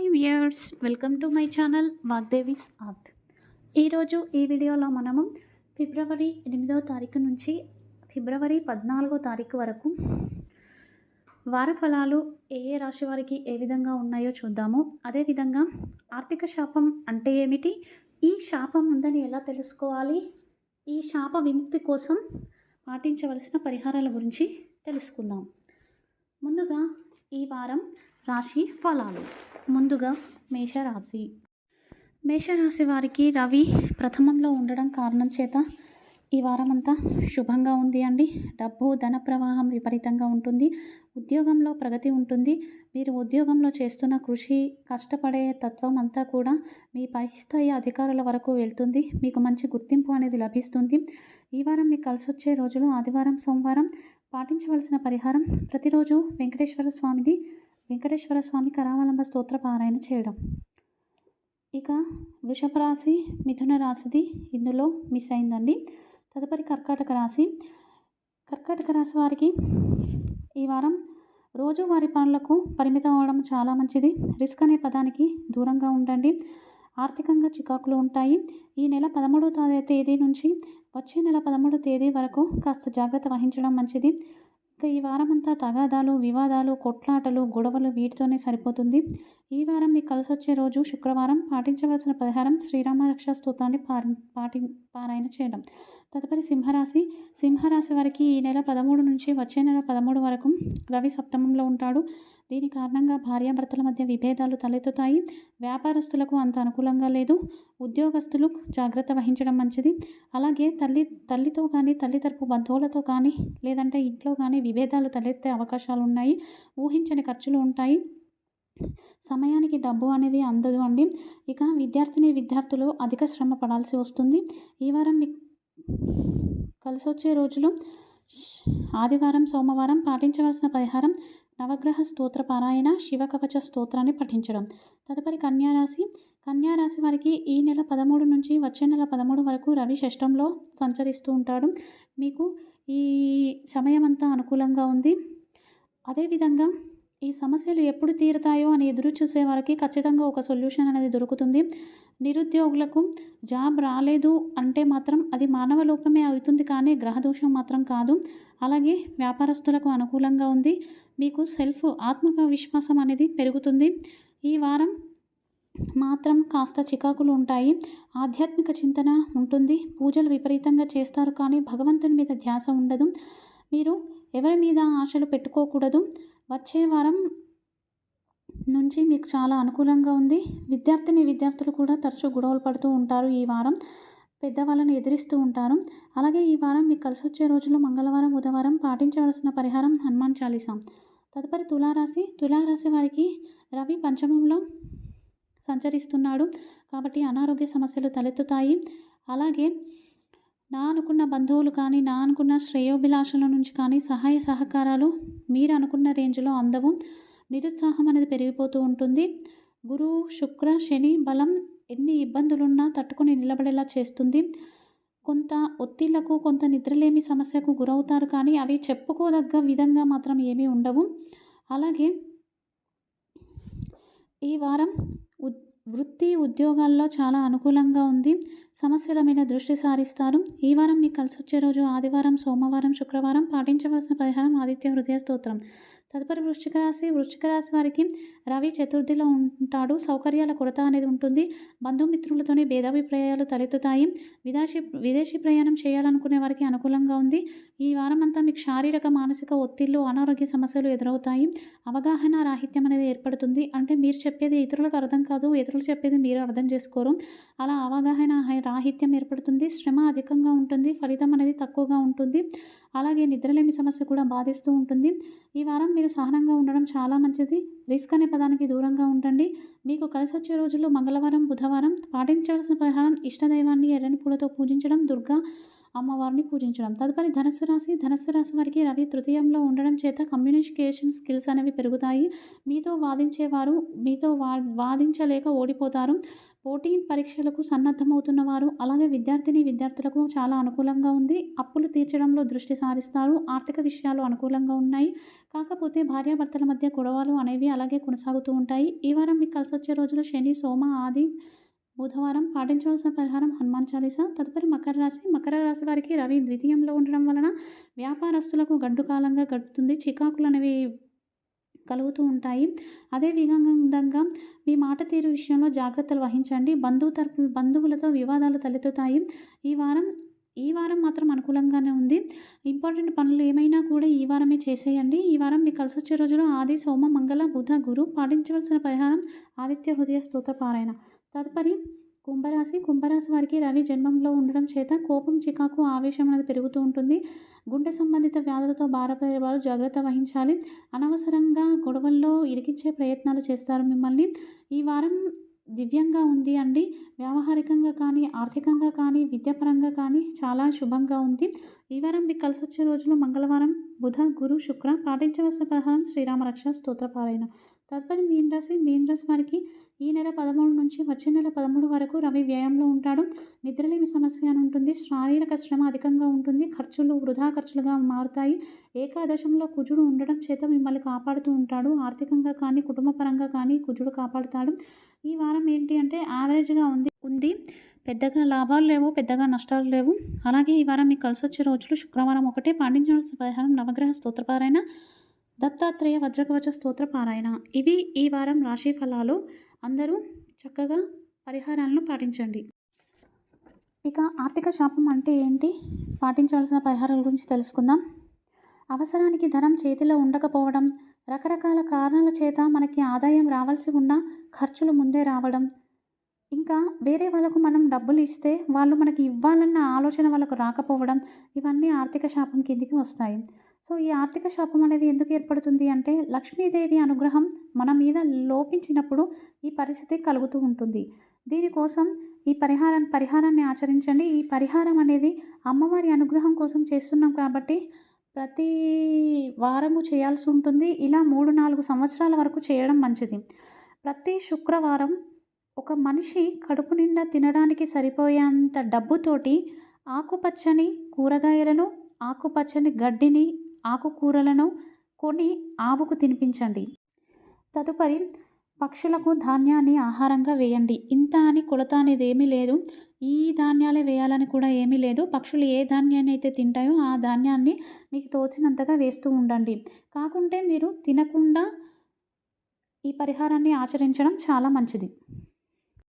Hi viewers welcome to my channel Vagdevi's art ఈరోజు ఈ వీడియోలో మనము ఫిబ్రవరి ఎనిమిదవ తారీఖు నుంచి ఫిబ్రవరి పద్నాలుగో తారీఖు వరకు వార ఫలాలు ఏ ఏ రాశి వారికి ఏ విధంగా ఉన్నాయో చూద్దాము. అదేవిధంగా ఆర్థిక శాపం అంటే ఏమిటి? ఈ శాపం ఉందని ఎలా తెలుసుకోవాలి? ఈ శాప విముక్తి కోసం పాటించవలసిన పరిహారాల గురించి తెలుసుకుందాం. ముందుగా ఈ వారం రాశి ఫలాలు. ముందుగా మేషరాశి. మేషరాశి వారికి రవి ప్రథమంలో ఉండడం కారణం చేత ఈ వారం అంతా శుభంగా ఉంది అండి. డబ్బు ధన ప్రవాహం విపరీతంగా ఉంటుంది. ఉద్యోగంలో ప్రగతి ఉంటుంది. మీరు ఉద్యోగంలో చేస్తున్న కృషి కష్టపడే తత్వం అంతా కూడా మీ పై స్థాయి అధికారుల వరకు వెళ్తుంది. మీకు మంచి గుర్తింపు అనేది లభిస్తుంది. ఈ వారం మీకు కలిసి వచ్చే రోజులు ఆదివారం సోమవారం. పాటించవలసిన పరిహారం ప్రతిరోజు వెంకటేశ్వర స్వామిని వెంకటేశ్వర స్వామి కరావలంబ స్తోత్ర పారాయణ చేయడం. ఇక వృషభ రాశి మిథున రాశిది. ఇందులో మిస్ అయిందండి. తదుపరి కర్కాటక రాశి. కర్కాటక రాశి వారికి ఈ వారం రోజువారి పనులకు పరిమితం అవడం చాలా మంచిది. రిస్క్ అనే పదానికి దూరంగా ఉండండి. ఆర్థికంగా చికాకులు ఉంటాయి. ఈ నెల పదమూడవ తేదీ నుంచి వచ్చే నెల పదమూడవ తేదీ వరకు కాస్త జాగ్రత్త వహించడం మంచిది. ఇక ఈ వారమంతా తగాదాలు వివాదాలు కొట్లాటలు గొడవలు వీటితోనే సరిపోతుంది. ఈ వారం మీకు కలిసి వచ్చే రోజు శుక్రవారం. పాటించవలసిన పరిహారం శ్రీరామ రక్షా స్తోత్రాన్ని పారి పాటి పారాయణ చేయడం. తదుపరి సింహరాశి. సింహరాశి వారికి ఈ నెల పదమూడు నుంచి వచ్చే నెల పదమూడు వరకు రవి సప్తమంలో ఉంటాడు. దీని కారణంగా భార్యాభర్తల మధ్య విభేదాలు తలెత్తుతాయి. వ్యాపారస్తులకు అంత అనుకూలంగా లేదు. ఉద్యోగస్తులు జాగ్రత్త వహించడం మంచిది. అలాగే తల్లి తల్లితో కానీ తల్లి తరపు బంధువులతో కానీ లేదంటే ఇంట్లో కానీ విభేదాలు తలెత్తే అవకాశాలు ఉన్నాయి. ఊహించని ఖర్చులు ఉంటాయి. సమయానికి డబ్బు అనేది అందదు అండి. ఇక విద్యార్థిని విద్యార్థులు అధిక శ్రమ పడాల్సి వస్తుంది. ఈ వారం కలిసొచ్చే కలిసి వచ్చే రోజులు. ఆదివారం సోమవారం పాటించవలసిన పరిహారం నవగ్రహ స్తోత్ర పారాయణ శివకవచ స్తోత్రాన్ని పఠించడం. తదుపరి కన్యారాశి. కన్యారాశి వారికి ఈ నెల పదమూడు నుంచి వచ్చే నెల పదమూడు వరకు రవి షష్టంలో సంచరిస్తూ ఉంటాడు. మీకు ఈ సమయం అంతా అనుకూలంగా ఉంది. అదేవిధంగా ఈ సమస్యలు ఎప్పుడు తీరుతాయో అని ఎదురు చూసే వారికి ఖచ్చితంగా ఒక సొల్యూషన్ అనేది దొరుకుతుంది. నిరుద్యోగులకు జాబ్ రాలేదు అంటే మాత్రం అది మానవ లోపమే అవుతుంది కానీ గ్రహదోషం మాత్రం కాదు. అలాగే వ్యాపారస్తులకు అనుకూలంగా ఉంది. మీకు సెల్ఫ్ ఆత్మక విశ్వాసం అనేది పెరుగుతుంది. ఈ వారం మాత్రం కాస్త చికాకులు ఉంటాయి. ఆధ్యాత్మిక చింతన ఉంటుంది. పూజలు విపరీతంగా చేస్తారు కానీ భగవంతుని మీద ధ్యాస ఉండదు. మీరు ఎవరి మీద ఆశలు పెట్టుకోకూడదు. వచ్చే వారం నుంచి మీకు చాలా అనుకూలంగా ఉంది. విద్యార్థిని విద్యార్థులు కూడా తరచూ గొడవలు పడుతూ ఉంటారు ఈ వారం. పెద్దవాళ్ళని ఎదిరిస్తూ ఉంటారు. అలాగే ఈ వారం మీకు కలిసి వచ్చే రోజులు మంగళవారం బుధవారం పాటించవలసిన పరిహారం హనుమాన్ చాలీసా. తదుపరి తులారాశి. తులారాశి వారికి రవి పంచమంలో సంచరిస్తున్నాడు. కాబట్టి అనారోగ్య సమస్యలు తలెత్తుతాయి. అలాగే నా అనుకున్న బంధువులు కానీ నా అనుకున్న శ్రేయోభిలాషల నుంచి కానీ సహాయ సహకారాలు మీరు అనుకున్న రేంజ్లో అందవు. నిరుత్సాహం అనేది పెరిగిపోతూ ఉంటుంది. గురు శుక్ర శని బలం ఎన్ని ఇబ్బందులున్నా తట్టుకొని నిలబడేలా చేస్తుంది. కొంత ఒత్తిళ్ళకు కొంత నిద్రలేమి సమస్యకు గురవుతారు కానీ అవి చెప్పుకోదగ్గ విధంగా మాత్రం ఏమీ ఉండవు. అలాగే ఈ వారం వృత్తి ఉద్యోగాల్లో చాలా అనుకూలంగా ఉంది. సమస్యల మీద దృష్టి సారిస్తారు. ఈ వారం మీకు కలిసి వచ్చే రోజు ఆదివారం సోమవారం శుక్రవారం పాటించవలసిన పరిహారం ఆదిత్య హృదయ స్తోత్రం. తదుపరి వృశ్చిక రాశి వృశ్చిక రాశి వారికి రవి చతుర్థిలో ఉంటాడు. సౌకర్యాల కొరత అనేది ఉంటుంది. బంధుమిత్రులతోనే భేదాభిప్రాయాలు తలెత్తుతాయి. విదేశీ విదేశీ ప్రయాణం చేయాలనుకునే వారికి అనుకూలంగా ఉంది. ఈ వారం అంతా మీకు శారీరక మానసిక ఒత్తిళ్ళు అనారోగ్య సమస్యలు ఎదురవుతాయి. అవగాహన రాహిత్యం అనేది ఏర్పడుతుంది. అంటే మీరు చెప్పేది ఇతరులకు అర్థం కాదు. ఇతరులు చెప్పేది మీరు అర్థం చేసుకోరు. అలా అవగాహన రాహిత్యం ఏర్పడుతుంది. శ్రమ అధికంగా ఉంటుంది. ఫలితం అనేది తక్కువగా ఉంటుంది. అలాగే నిద్రలేమి సమస్య కూడా బాధిస్తూ ఉంటుంది. ఈ వారం మీరు సహనంగా ఉండడం చాలా మంచిది. రిస్క్ అనే పదానికి దూరంగా ఉండండి. మీకు కలిసి వచ్చే రోజుల్లో మంగళవారం బుధవారం పాటించవలసిన పరిహారం ఇష్టదైవాన్ని ఎర్రని పూలతో పూజించడం దుర్గా అమ్మవారిని పూజించడం. తదుపరి ధనస్సు రాశి ధనస్సు రాశి వారికి రవి తృతీయంలో ఉండడం చేత కమ్యూనికేషన్ స్కిల్స్ అనేవి పెరుగుతాయి. మీతో వాదించేవారు మీతో వా వాదించలేక ఓడిపోతారు. పోటీ పరీక్షలకు సన్నద్ధమవుతున్న వారు అలాగే విద్యార్థిని విద్యార్థులకు చాలా అనుకూలంగా ఉంది. అప్పులు తీర్చడంలో దృష్టి సారిస్తారు. ఆర్థిక విషయాలు అనుకూలంగా ఉన్నాయి. కాకపోతే భార్యాభర్తల మధ్య గొడవలు అనేవి అలాగే కొనసాగుతూ ఉంటాయి. ఈ వారం మీకు కలిసి వచ్చే రోజులు శని సోమ ఆది బుధవారం పాటించవలసిన పరిహారం హనుమాన్ చాలీసా? తదుపరి మకర రాశి. మకర రాశి వారికి రవి ద్వితీయంలో ఉండడం వలన వ్యాపారస్తులకు గడ్డు కాలంగా గడుపుతుంది. చికాకులు అనేవి కలుగుతూ ఉంటాయి. అదే విధంగా మీ మాట తీరు విషయంలో జాగ్రత్తలు వహించండి. బంధువు తరపు బంధువులతో వివాదాలు తలెత్తుతాయి. ఈ వారం ఈ వారం మాత్రం అనుకూలంగానే ఉంది. ఇంపార్టెంట్ పనులు ఏమైనా కూడా ఈ వారమే చేసేయండి. ఈ వారం మీకు కలిసి వచ్చే రోజులు ఆది సోమ మంగళ బుధ గురు పాటించవలసిన పరిహారం ఆదిత్య హృదయ స్తోత్ర పారాయణ. తదుపరి కుంభరాశి కుంభరాశి వారికి రవి జన్మంలో ఉండడం చేత కోపం చికాకు ఆవేశం అనేది పెరుగుతూ ఉంటుంది. గుండె సంబంధిత వ్యాధులతో బాధపడే వారు జాగ్రత్త వహించాలి. అనవసరంగా గొడవల్లో ఇరికించే ప్రయత్నాలు చేస్తారు మిమ్మల్ని. ఈ వారం దివ్యంగా ఉంది అండి. వ్యావహారికంగా కానీ ఆర్థికంగా కానీ విద్యాపరంగా కానీ చాలా శుభంగా ఉంది. ఈ వారం మీకు కలిసి వచ్చే రోజులు మంగళవారం బుధ గురు శుక్ర పాటించవలసిన ప్రహారం శ్రీరామరక్ష స్తోత్రపారాయణ. తదుపరి మీన రాశి రాశి వారికి ఈ నెల పదమూడు నుంచి వచ్చే నెల పదమూడు వరకు రవి వ్యయంలో ఉంటాడు. నిద్రలేమి సమస్య అని ఉంటుంది. శారీరక శ్రమ అధికంగా ఉంటుంది. ఖర్చులు వృధా ఖర్చులుగా మారుతాయి. ఏకాదశంలో కుజుడు ఉండడం చేత మిమ్మల్ని కాపాడుతూ ఉంటాడు. ఆర్థికంగా కానీ కుటుంబపరంగా కానీ కుజుడు కాపాడుతాడు. ఈ వారం ఏంటి అంటే యావరేజ్గా ఉంది. ఉంది. పెద్దగా లాభాలు లేవు పెద్దగా నష్టాలు లేవు. అలాగే ఈ వారం మీకు కలిసి వచ్చే రోజులు శుక్రవారం ఒకటే. పాటించవలసిన పరిహారం నవగ్రహ స్తోత్రపారైన దత్తాత్రేయ వజ్రకవచ స్తోత్ర పారాయణ. ఇవి ఈ వారం రాశి ఫలాలు. అందరూ చక్కగా పరిహారాలను పాటించండి. ఇక ఆర్థిక శాపం అంటే ఏంటి? పాటించాల్సిన పరిహారాల గురించి తెలుసుకుందాం. అవసరానికి ధనం చేతిలో ఉండకపోవడం రకరకాల కారణాల చేత మనకి ఆదాయం రావాల్సి ఉన్న ఖర్చులు ముందే రావడం ఇంకా వేరే వాళ్ళకు మనం డబ్బులు ఇస్తే వాళ్ళు మనకి ఇవ్వాలన్న ఆలోచన వాళ్ళకు రాకపోవడం ఇవన్నీ ఆర్థిక శాపం కిందికి వస్తాయి. సో ఈ ఆర్థిక శాపం అనేది ఎందుకు ఏర్పడుతుంది అంటే లక్ష్మీదేవి అనుగ్రహం మన మీద లోపించినప్పుడు ఈ పరిస్థితి కలుగుతూ ఉంటుంది. దీనికోసం ఈ పరిహారం పరిహారాన్ని ఆచరించండి. ఈ పరిహారం అనేది అమ్మవారి అనుగ్రహం కోసం చేస్తున్నాం కాబట్టి ప్రతి వారము చేయాల్సి ఉంటుంది. ఇలా మూడు నాలుగు సంవత్సరాల వరకు చేయడం మంచిది. ప్రతి శుక్రవారం ఒక మనిషి కడుపు నిండా తినడానికి సరిపోయేంత డబ్బుతోటి ఆకుపచ్చని కూరగాయలను ఆకుపచ్చని గడ్డిని ఆకుకూరలను కొని ఆవుకు తినిపించండి. తదుపరి పక్షులకు ధాన్యాన్ని ఆహారంగా వేయండి. ఇంత అని కొలత అనేది ఏమీ లేదు. ఈ ధాన్యాలే వేయాలని కూడా ఏమీ లేదు. పక్షులు ఏ ధాన్యాన్ని అయితే తింటాయో ఆ ధాన్యాన్ని మీకు తోచినంతగా వేస్తూ ఉండండి. కాకుంటే మీరు తినకుండా ఈ పరిహారాన్ని ఆచరించడం చాలా మంచిది.